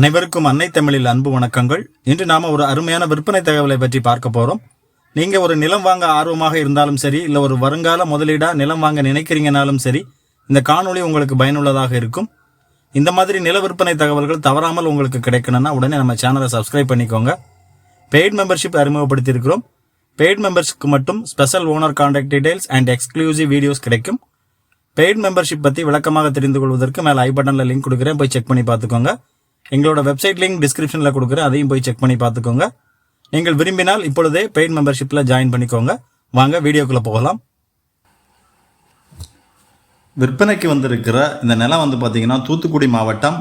அனைவருக்கும் அன்னை தமிழில் அன்பு வணக்கங்கள். இன்று நாம ஒரு அருமையான விற்பனை தகவலை பற்றி பார்க்க போறோம். நீங்க ஒரு நிலம் வாங்க ஆர்வமாக இருந்தாலும் சரி இல்ல ஒரு வருங்கால முதலீடா நிலம் வாங்க நினைக்கிறீங்கனாலும் சரி இந்த காணொளி உங்களுக்கு பயனுள்ளதாக இருக்கும். இந்த மாதிரி நில விற்பனை தகவல்கள் தவறாமல் உங்களுக்கு கிடைக்கணும்னா உடனே நம்ம சேனலை சப்ஸ்கிரைப் பண்ணிக்கோங்க. Paid membership அறிமுகப்படுத்தியிருக்கிறோம். பெய்ட் மெம்பர்ஸ்க்கு மட்டும் special owner contact details and exclusive videos கிடைக்கும். பெய்ட் மெம்பர்ஷிப் பற்றி விளக்கமாக தெரிந்து கொள்வதற்கு மேலே ஐ பட்டனில் லிங்க் கொடுக்குறேன். போய் செக் பண்ணி பார்த்துக்கோங்க. எங்களோட வெப்சைட் லிங்க் டிஸ்கிரிப்ஷனில் கொடுக்குறேன். அதையும் போய் செக் பண்ணி பார்த்துக்கோங்க. நீங்கள் விரும்பினால் இப்பொழுதே பெய்ட் மெம்பர்ஷிப்பில் ஜாயின் பண்ணிக்கோங்க. வாங்க வீடியோக்குள்ளே போகலாம். விற்பனைக்கு வந்திருக்கிற இந்த நிலம் வந்து பார்த்தீங்கன்னா தூத்துக்குடி மாவட்டம்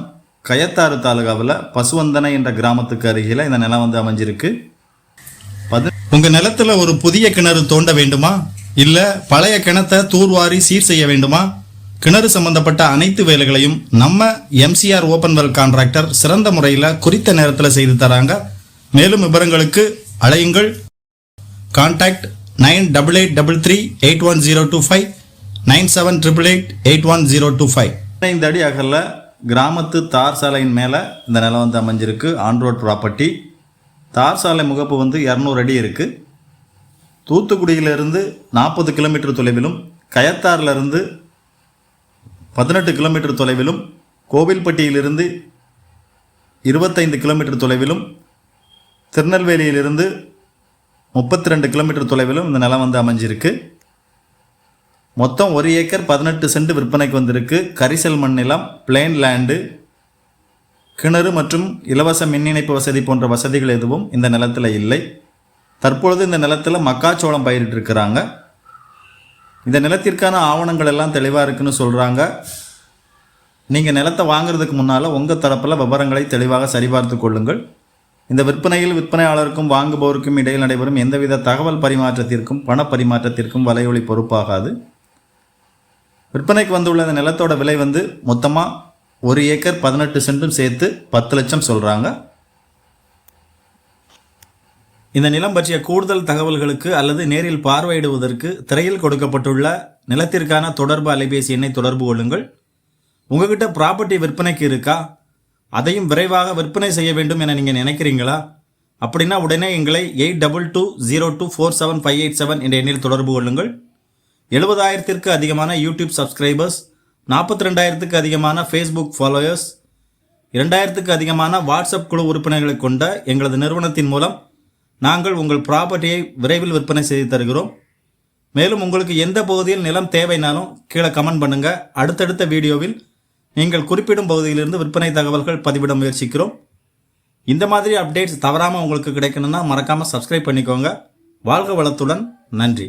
கயத்தாறு தாலுகாவில் பசுவந்தனை என்ற கிராமத்துக்கு அருகில் இந்த நிலம் வந்து அமைஞ்சிருக்கு. பது உங்கள் நிலத்துல ஒரு புதிய கிணறு தோண்ட வேண்டுமா? இல்லை பழைய கிணத்தை தூர்வாரி சீர் செய்ய வேண்டுமா? கிணறு சம்பந்தப்பட்ட அனைத்து வேலைகளையும் நம்ம எம்சிஆர் ஓபன் வெல் கான்ட்ராக்டர் சிறந்த முறையில் குறித்த நேரத்தில் செய்து தராங்க. மேலும் விவரங்களுக்கு அழையுங்கள். Contact nine double eight double three eight one zero two five nine seven triple eight eight one zero two five பதினைந்து அடி அகலில் கிராமத்து தார் சாலையின் மேலே இந்த நிலம் வந்து அமைஞ்சிருக்கு. ஆன்ரோட் ப்ராப்பர்ட்டி தார் சாலை முகப்பு வந்து இரநூறு அடி இருக்குது தூத்துக்குடியிலிருந்து நாற்பது கிலோமீட்டர் தொலைவிலும் கயத்தாறிலிருந்து பதினெட்டு கிலோமீட்டர் தொலைவிலும் கோவில்பட்டியிலிருந்து இருபத்தைந்து கிலோமீட்டர் தொலைவிலும் திருநெல்வேலியிலிருந்து முப்பத்தி ரெண்டு கிலோமீட்டர் தொலைவிலும் இந்த நிலம் வந்து அமைஞ்சிருக்கு. மொத்தம் ஒரு ஏக்கர் பதினெட்டு சென்ட் விற்பனைக்கு வந்திருக்கு. கரிசல் மண் நிலம் பிளேன் லேண்டு கிணறு மற்றும் இலவச மின் இணைப்பு வசதி போன்ற வசதிகள் எதுவும் இந்த நிலத்தில் இல்லை. தற்பொழுது இந்த நிலத்தில் மக்காச்சோளம் பயிரிட்டிருக்கிறாங்க. இந்த நிலத்திற்கான ஆவணங்கள் எல்லாம் தெளிவாக இருக்குன்னு சொல்கிறாங்க நீங்கள் நிலத்தை வாங்குறதுக்கு முன்னால் உங்கள் தரப்பில் விவரங்களை தெளிவாக சரிபார்த்து கொள்ளுங்கள். இந்த விற்பனையில் விற்பனையாளருக்கும் வாங்குபவருக்கும் இடையில் நடைபெறும் எந்தவித தகவல் பரிமாற்றத்திற்கும் பண பரிமாற்றத்திற்கும் வலையொலி பொறுப்பாகாது. விற்பனைக்கு வந்துள்ள இந்த நிலத்தோட விலை வந்து மொத்தமாக ஒரு ஏக்கர் பதினெட்டு சென்ட்டும் சேர்த்து பத்து லட்சம் சொல்கிறாங்க இந்த நிலம் பற்றிய கூடுதல் தகவல்களுக்கு அல்லது நேரில் பார்வையிடுவதற்கு திரையில் கொடுக்கப்பட்டுள்ள நிலத்திற்கான தொடர்பு அலைபேசி எண்ணை தொடர்பு கொள்ளுங்கள். உங்ககிட்ட ப்ராப்பர்ட்டி விற்பனைக்கு இருக்கா? அதையும் விரைவாக விற்பனை செய்ய வேண்டும் என நீங்கள் நினைக்கிறீங்களா? அப்படின்னா உடனே எங்களை eight double two zero two four seven five eight seven என்ற எண்ணில் தொடர்பு கொள்ளுங்கள். எழுபதாயிரத்திற்கு அதிகமான யூடியூப் சப்ஸ்கிரைபர்ஸ் நாற்பத்தி ரெண்டாயிரத்துக்கு அதிகமான ஃபேஸ்புக் ஃபாலோயர்ஸ் இரண்டாயிரத்துக்கு அதிகமான வாட்ஸ்அப் குழு உறுப்பினர்களை கொண்ட எங்களது நிறுவனத்தின் மூலம் நாங்கள் உங்கள் ப்ராப்பர்ட்டியை விரைவில் விற்பனை செய்து தருகிறோம். மேலும் உங்களுக்கு எந்த பகுதியில் நிலம் தேவைனாலும் கீழே கமெண்ட் பண்ணுங்க. அடுத்தடுத்த வீடியோவில் நீங்கள் குறிப்பிடும் பகுதியிலிருந்து விற்பனை தகவல்கள் பதிவிட முயற்சிக்கிறோம். இந்த மாதிரி அப்டேட்ஸ் தவறாமல் உங்களுக்கு கிடைக்கணும்னா மறக்காமல் சப்ஸ்கிரைப் பண்ணிக்கோங்க. வாழ்க வளத்துடன் நன்றி.